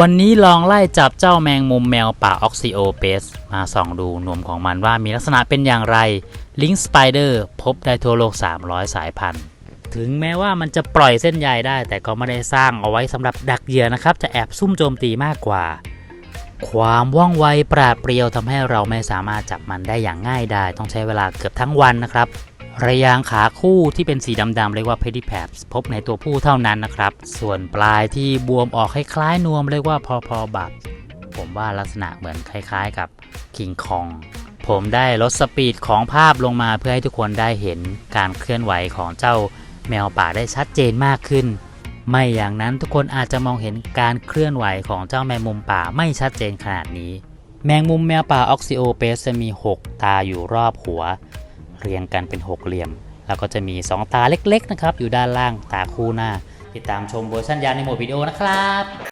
วันนี้ลองไล่จับเจ้าแมงมุมแมวป่าออกซิโอเปสมาส่องดูนวมของมันว่ามีลักษณะเป็นอย่างไร ลิงสไปเดอร์พบได้ทั่วโลก 300 สายพันธุ์ ถึงแม้ว่ามันจะปล่อยเส้นใยได้ แต่ก็ไม่ได้สร้างเอาไว้สำหรับดักเหยื่อนะครับ จะแอบซุ่มโจมตีมากกว่า ความว่องไวปราดเปรียวทำให้เราไม่สามารถจับมันได้อย่างง่ายได้ ต้องใช้เวลาเกือบทั้งวันนะครับ ระยางขาคู่ที่เป็นสีดำๆเรียกว่า pedipalps พบในตัวผู้เท่านั้นนะครับ ส่วนปลายที่บวมออกคล้ายๆนวมเรียกว่าพอพอบับผมว่าลักษณะเหมือนคล้ายๆกับคิงคองผมได้ลดสปีดของภาพลงมาเพื่อให้ทุกคนได้เห็นการเคลื่อนไหวของเจ้าแมวป่าได้ชัดเจนมากขึ้น ไม่อย่างนั้นทุกคนอาจจะมองเห็นการเคลื่อนไหวของเจ้าแมงมุมป่าไม่ชัดเจนขนาดนี้ แมงมุมแมวป่าออกซิโอเปสจะมี 6 ตาอยู่รอบหัว เรียงกันเป็นหกเหลี่ยม แล้วก็จะมี 2 ตาเล็กๆนะครับอยู่ด้านล่างตาคู่หน้า ติดตามชมเวอร์ชันยาวในโหมดวิดีโอนะครับ